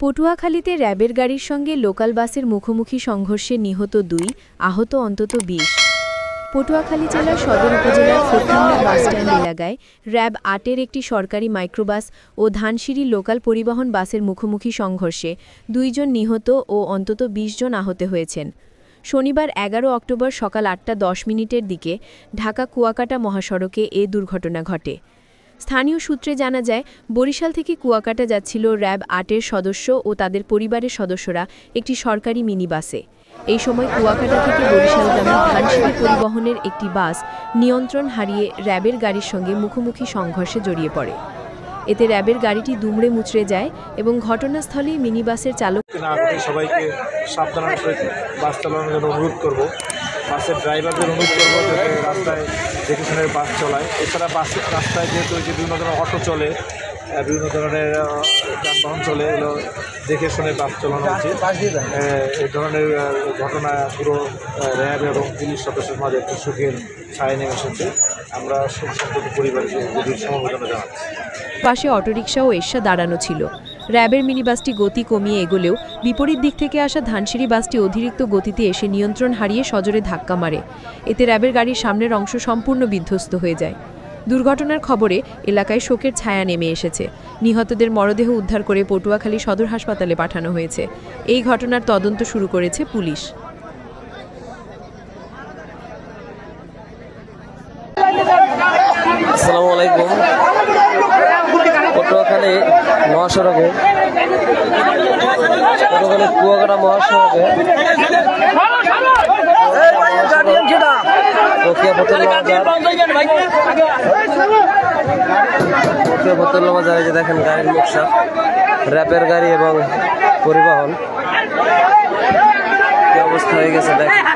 পটুয়াখালীতে র্যাবের গাড়ির সঙ্গে লোকাল বাসের মুখোমুখি সংঘর্ষে নিহত দুই, আহত অন্তত বিশ। পটুয়াখালী জেলার সদর উপজেলার ফোরখান্না বাসস্ট্যান্ড এলাকায় র্যাব আটের একটি সরকারি মাইক্রোবাস ও ধানসিঁড়ি লোকাল পরিবহন বাসের মুখোমুখি সংঘর্ষে দুইজন নিহত ও অন্তত ২০ জন আহত হয়েছেন। শনিবার এগারো অক্টোবর সকাল আটটা দশ মিনিটের দিকে ঢাকা কুয়াকাটা মহাসড়কে এ দুর্ঘটনা ঘটে। স্থানীয় সূত্রে জানা যায়, বরিশাল থেকে কুয়াকাটা যাচ্ছিল র্যাব আটের সদস্য ও তাদের পরিবারের সদস্যরা একটি সরকারি মিনি বাসে এই সময় কুয়াকাটা থেকে বরিশালগামী ধানসিঁড়ি পরিবহনের একটি বাস নিয়ন্ত্রণ হারিয়ে র্যাবের গাড়ির সঙ্গে মুখোমুখি সংঘর্ষে জড়িয়ে পড়ে। এতে র্যাবের গাড়িটি দুমড়ে মুচড়ে যায় এবং ঘটনাস্থলেই মিনি বাসের চালক না সবাইকে সাবধানের সহিত বাস চালানোর জন্য অনুরোধ করব। বাসের ড্রাইভারদের অনুরোধ করব যাতে রাস্তায় দেখে শুনে বাস চলায়। এছাড়া বাস রাস্তায় যেহেতু যে বিভিন্ন ধরনের অটো চলে বিভিন্ন ধরনের যানবাহন চলে, এগুলো দেখে শুনে বাস চালানো উচিত। এই ধরনের ঘটনা পুরো র্যাব এবং পুলিশ সদস্যের মাঝে একটা সুখের ছায় নেমে এসেছে। আমরা শোক সন্তত পরিবারকে গভীর সমবেদনা জানাচ্ছি। পাশে অটোরিকশা ও এরশা দাঁড়ানো ছিল। র্যাবের মিনিবাসটি গতি কমিয়ে এগোলেও বিপরীত দিক থেকে আসা ধানসিঁড়ি বাসটি অতিরিক্ত গতিতে এসে নিয়ন্ত্রণ হারিয়ে সজোরে ধাক্কা মারে। এতে র্যাবের গাড়ির সামনের অংশ সম্পূর্ণ বিধ্বস্ত হয়ে যায়। দুর্ঘটনার খবরে এলাকায় শোকের ছায়া নেমে এসেছে। নিহতদের মরদেহ উদ্ধার করে পটুয়াখালী সদর হাসপাতালে পাঠানো হয়েছে। এই ঘটনার তদন্ত শুরু করেছে পুলিশ। আসসালামু আলাইকুম। পটুয়াখালী মহাসড়কে। পটুয়াখালী কুয়াকাটা মহাসড়কে। দেখেন গাড়ির নকশা। র্যাপের গাড়ি এবং পরিবহন। অবস্থা হয়ে গেছে দেখেন।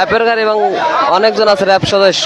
র্যাপের গাড়ি এবং অনেকজন আছে র্যাপ সদস্য।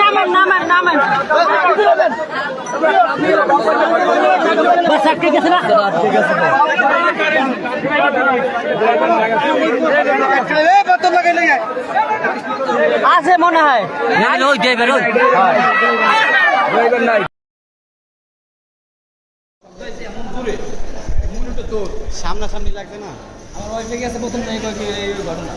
নামান নামান নামান বাস আটকে গেছে না আছে মনে হয় সামনাসামনি লাগবে না আমার গেছে প্রথম নাই এই ঘটনা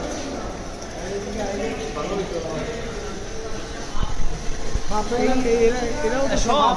সব